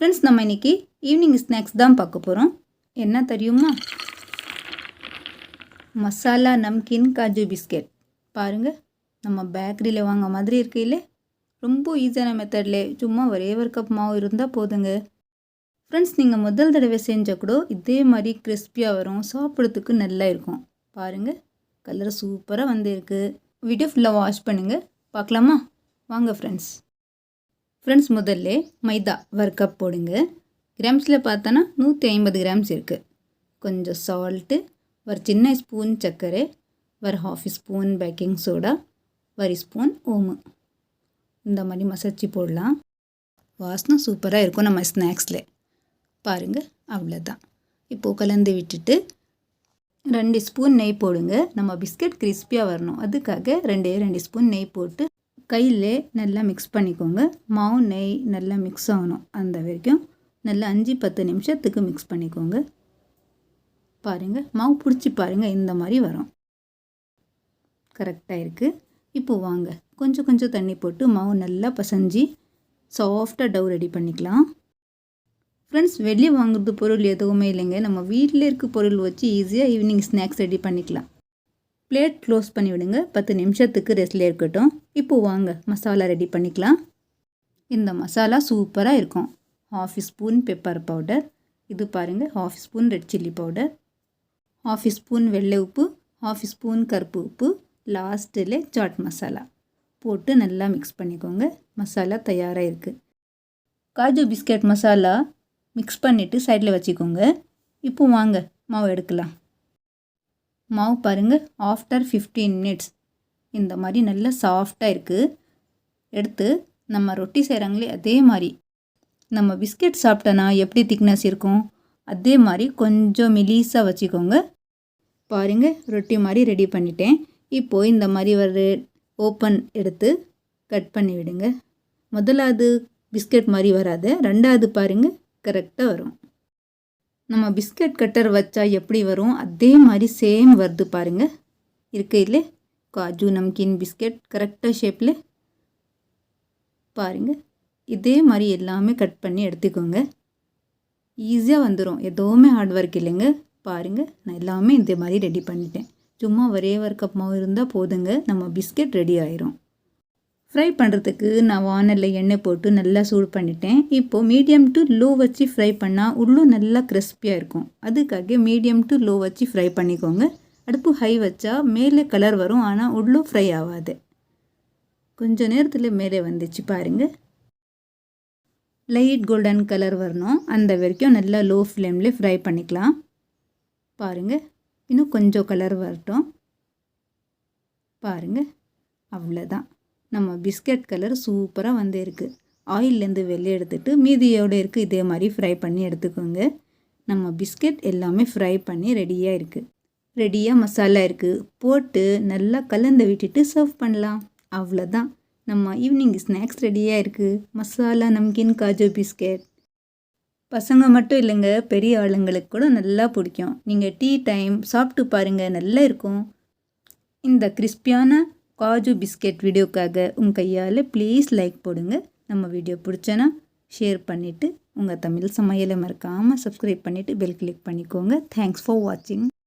Friends நம்ம இன்றைக்கி evening snacks தான் பார்க்க போகிறோம் என்ன தெரியுமா? மசாலா நம்கின் காஜு பிஸ்கெட். பாருங்கள் நம்ம பேக்கரியில் வாங்க மாதிரி இருக்கையில ரொம்ப ஈஸியான மெத்தடில் சும்மா ஒரே ஒரு கப் மாவு இருந்தால் போதுங்க. ஃப்ரெண்ட்ஸ் நீங்கள் முதல் தடவை செஞ்சால் கூட இதே மாதிரி கிறிஸ்பியாக வரும். சாப்பிட்றதுக்கு நல்லா இருக்கும். பாருங்கள் கலர் சூப்பராக வந்திருக்கு. வீடியோ ஃபுல்லாக வாஷ் பண்ணுங்கள் பார்க்கலாமா? வாங்க ஃப்ரெண்ட்ஸ் ஃப்ரெண்ட்ஸ் முதல்ல மைதா ஒரு கப் போடுங்க. கிராம்ஸில் பார்த்தோன்னா நூற்றி ஐம்பது கிராம்ஸ் இருக்குது கொஞ்சம் சால்ட்டு ஒரு சின்ன ஸ்பூன் சர்க்கரை ஒரு ஹாஃப் ஸ்பூன் பேக்கிங் சோடா ஒரு ஸ்பூன் ஓமு. இந்த மாதிரி மசாச்சி போடலாம். வாசனை சூப்பராக இருக்கும் நம்ம ஸ்நாக்ஸில் பாருங்கள் அவ்வளோதான் இப்போது கலந்து விட்டுட்டு ரெண்டு ஸ்பூன் நெய் போடுங்க. நம்ம பிஸ்கட் கிறிஸ்பியாக வரணும். அதுக்காக ரெண்டே ரெண்டு ஸ்பூன் நெய் போட்டு கையிலே நல்லா மிக்ஸ் பண்ணிக்கோங்க. மாவு நெய் நல்லா மிக்ஸ் ஆகணும் அந்த வரைக்கும். நல்லா அஞ்சு பத்து நிமிஷத்துக்கு மிக்ஸ் பண்ணிக்கோங்க. பாருங்கள் மாவு பிடிச்சி பாருங்கள் இந்த மாதிரி வரும். கரெக்டாக இருக்குது இப்போ வாங்க. கொஞ்சம் கொஞ்சம் தண்ணி போட்டு மாவு நல்லா பசஞ்சு சாஃப்டாக டவ் ரெடி பண்ணிக்கலாம். ஃப்ரெண்ட்ஸ் வெளியே வாங்குறது பொருள் எதுவுமே இல்லைங்க. நம்ம வீட்டில் இருக்க பொருள் வச்சு ஈஸியாக ஈவினிங் ஸ்நாக்ஸ் ரெடி பண்ணிக்கலாம். பிளேட் க்ளோஸ் பண்ணி விடுங்க பத்து நிமிஷத்துக்கு ரெஸ்ட்ல இருக்கட்டும். இப்போது வாங்க மசாலா ரெடி பண்ணிக்கலாம். இந்த மசாலா சூப்பராக இருக்கும். ஹாஃப் ஸ்பூன் பெப்பர் பவுடர் இது பாருங்கள் half spoon red chilli powder half spoon வெள்ளை உப்பு ஹாஃப் ஸ்பூன் கருப்பு உப்பு லாஸ்ட்டில் சாட் மசாலா போட்டு நல்லா மிக்ஸ் பண்ணிக்கோங்க. மசாலா தயாராக இருக்குது காஜு பிஸ்கட் மசாலா மிக்ஸ் பண்ணிவிட்டு சைடில் வச்சுக்கோங்க. இப்போ வாங்க மாவு எடுக்கலாம். மாவு பாருங்கள் ஆஃப்டர் ஃபிஃப்டீன் மினிட்ஸ் இந்த மாதிரி நல்லா சாஃப்டாக இருக்குது எடுத்து நம்ம ரொட்டி செய்கிறாங்களே அதே மாதிரி. நம்ம பிஸ்கெட் சாப்பிட்டோன்னா எப்படி திக்னஸ் இருக்கும்? அதே மாதிரி கொஞ்சம் மெலீஸாக வச்சுக்கோங்க. பாருங்கள் ரொட்டி மாதிரி ரெடி பண்ணிட்டேன். இப்போது இந்த மாதிரி ஒரு ஓப்பன் எடுத்து கட் பண்ணி விடுங்க. முதலாவது பிஸ்கெட் மாதிரி வராது. ரெண்டாவது பாருங்கள் கரெக்டாக வரும். நம்ம பிஸ்கட் கட்டர் வச்சா எப்படி வரும்? அதே மாதிரி சேம் வருது பாருங்கள் இருக்கையில் காஜு நம்கின் பிஸ்கட் கரெக்டாக ஷேப்பில் பாருங்கள் இதே மாதிரி எல்லாமே கட் பண்ணி எடுத்துக்கோங்க. ஈஸியாக வந்துடும் எதுவுமே ஹார்ட் ஒர்க் இல்லைங்க. பாருங்கள் நான் எல்லாமே இந்த மாதிரி ரெடி பண்ணிட்டேன். சும்மா ஒரே ஒரு கப் மாவு இருந்தால் போதுங்க. நம்ம பிஸ்கெட் ரெடி ஆயிரும். ஃப்ரை பண்ணுறதுக்கு நான் வானலில் எண்ணெய் போட்டு நல்லா சூடு பண்ணிட்டேன். இப்போது மீடியம் டு லோ வச்சு ஃப்ரை பண்ணால் உள்ளும் நல்லா கிறிஸ்பியாக இருக்கும். அதுக்காக மீடியம் டு லோ வச்சு ஃப்ரை பண்ணிக்கோங்க. அடுப்பு ஹை வச்சா மேலே கலர் வரும் ஆனால் உள்ளும் ஃப்ரை ஆகாது. கொஞ்சம் நேரத்தில் மேலே வந்துச்சு பாருங்கள் லைட் கோல்டன் கலர் வரணும். அந்த வரைக்கும் நல்லா லோ ஃப்ளேமில் ஃப்ரை பண்ணிக்கலாம். பாருங்கள் இன்னும் கொஞ்சம் கலர் வரட்டும். பாருங்கள் அவ்வளோதான் நம்ம பிஸ்கட் கலர் சூப்பராக வந்து இருக்குது ஆயிலேருந்து வெளியே எடுத்துகிட்டு மீதியோடு இருக்குது இதே மாதிரி ஃப்ரை பண்ணி எடுத்துக்கோங்க. நம்ம பிஸ்கெட் எல்லாமே ஃப்ரை பண்ணி ரெடியாக இருக்குது ரெடியாக மசாலா இருக்குது போட்டு நல்லா கலந்து விட்டுட்டு சர்வ் பண்ணலாம். அவ்வளோதான் நம்ம ஈவினிங் ஸ்நாக்ஸ் ரெடியாக இருக்குது மசாலா நம்கின் காஜு பிஸ்கெட். பசங்க மட்டும் இல்லைங்க பெரிய ஆளுங்களுக்கு கூட நல்லா பிடிக்கும். நீங்கள் டீ டைம் சாப்பிட்டு பாருங்கள் நல்லா இருக்கும். இந்த கிறிஸ்பியான காஜு பிஸ்கெட் வீடியோக்காக உங்கள் கையால் ப்ளீஸ் லைக் போடுங்க. நம்ம வீடியோ பிடிச்சனா ஷேர் பண்ணிவிட்டு உங்கள் தமிழ் சமையலை மறக்காமல் சப்ஸ்கிரைப் பண்ணிவிட்டு பெல் கிளிக் பண்ணிக்கோங்க. தேங்க்ஸ் ஃபார் வாட்சிங்